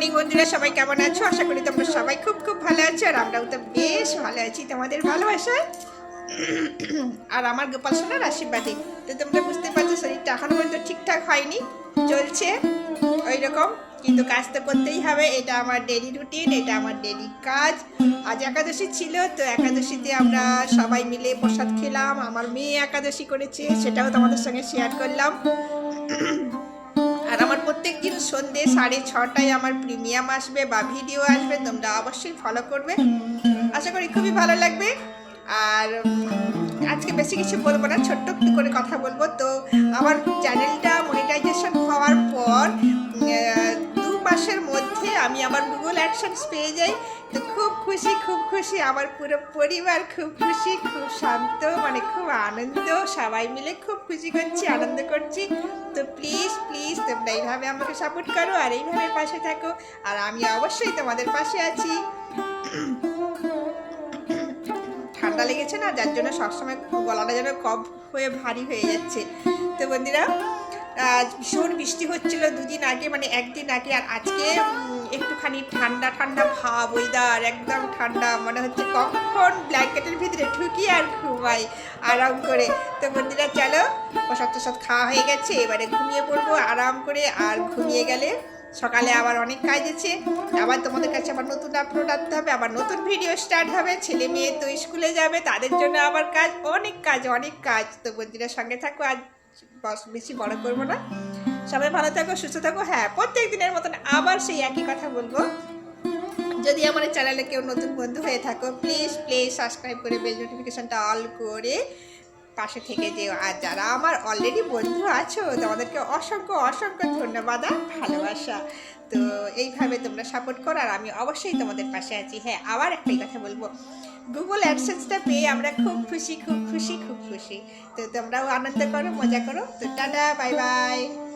Morning বন্ধুরা, সবাই কেমন আছো? আশা করি তোমরা সবাই খুব খুব ভালো আছো, আর আমরাও তো বেশ ভালো আছি তোমাদের ভালোবাসা আর আমার গোপাল সোনার আশীর্বাদে। তো তোমরা বুঝতে পারছ, শরীরটা এখনও পর্যন্ত ঠিকঠাক হয়নি, চলছে ওই রকম কিন্তু কাজ তো করতেই হবে, এটা আমার ডেলি রুটিন এটা আমার ডেলি কাজ। আজ একাদশী ছিল, তো একাদশীতে আমরা সবাই মিলে প্রসাদ খেলাম, আমার মেয়ে একাদশী করেছে, সেটাও তোমাদের সঙ্গে শেয়ার করলাম। প্রত্যেক দিন সন্ধে সাড়ে ছটায় আমার প্রিমিয়াম আসবে বা ভিডিও আসবে, তোমরা অবশ্যই ফলো করবে। আশা করি খুবই ভালো লাগবে। আর আজকে বেশি কিছু বলব না, ছোট্ট একটু করে কথা বলব। তো আমার চ্যানেলটা আমি আমার গুগল অ্যাডসেন্স পেয়ে যাই। তো খুব খুশি খুব খুশি। আমার পুরো পরিবার খুব খুশি, খুব শান্ত মানে খুব আনন্দ। সবাই মিলে খুব খুশি করছি, আনন্দ করছি। তো প্লিজ প্লিজ তোমরা এইভাবে আমাকে সাপোর্ট করো আর এইভাবে পাশে থাকো। আর আমি অবশ্যই তোমাদের পাশে আছি। ঠান্ডা লেগেছে না? যার জন্য সবসময় গলাটা যেন কফ হয়ে, ভারী হয়ে যাচ্ছে। তো বন্ধুরা ভীষণ বৃষ্টি হচ্ছিল দুদিন আগে মানে একদিন আগে, আর আজকে একটুখানি ঠান্ডা ঠান্ডা ভাব ওয়েদার একদম ঠান্ডা, মনে হচ্ছে কখন ব্ল্যাঙ্কেটের ভিতরে ঢুকি আর ঘুমাই, আরাম করে। তো বন্ধুরা, চলো, প্রসাদ টসাদ খাওয়া হয়ে গেছে, এবারে ঘুমিয়ে পড়ব, আরাম করে, আর ঘুমিয়ে গেলে সকালে আবার অনেক কাজ আছে। আবার তোমাদের কাছে আবার নতুন আপলোড আনতে হবে, আবার নতুন ভিডিও স্টার্ট হবে, ছেলে মেয়ে তো স্কুলে যাবে, তাদের জন্য আবার কাজ, অনেক কাজ অনেক কাজ। তো বন্ধুরা, সঙ্গে থাকো, আজ বস বেশি বড় করব না। সবাই ভালো থাকো, সুস্থ থাকো। হ্যাঁ প্রত্যেক দিনের মতন আবার সেই একই কথা বলব। যদি আমার চ্যানেলে কেউ নতুন বন্ধু হয়ে থাকো প্লিজ প্লিজ সাবস্ক্রাইব করে বেল নোটিফিকেশনটা অল করে পাশে থেকে যেও। আর যারা আমার অলরেডি বন্ধু আছো, তোমাদেরকে অসংখ্য অসংখ্য ধন্যবাদ আর ভালোবাসা। তো এইভাবে তোমরা সাপোর্ট করো আর আমি অবশ্যই তোমাদের পাশে আছি। হ্যাঁ আবার একটাই কথা বলব। গুগল অ্যাডসেন্সটা পেয়ে আমরা খুব খুশি খুব খুশি খুব খুশি। তো তোমরাও আনন্দ করো, মজা করো। তো টাটা বাই বাই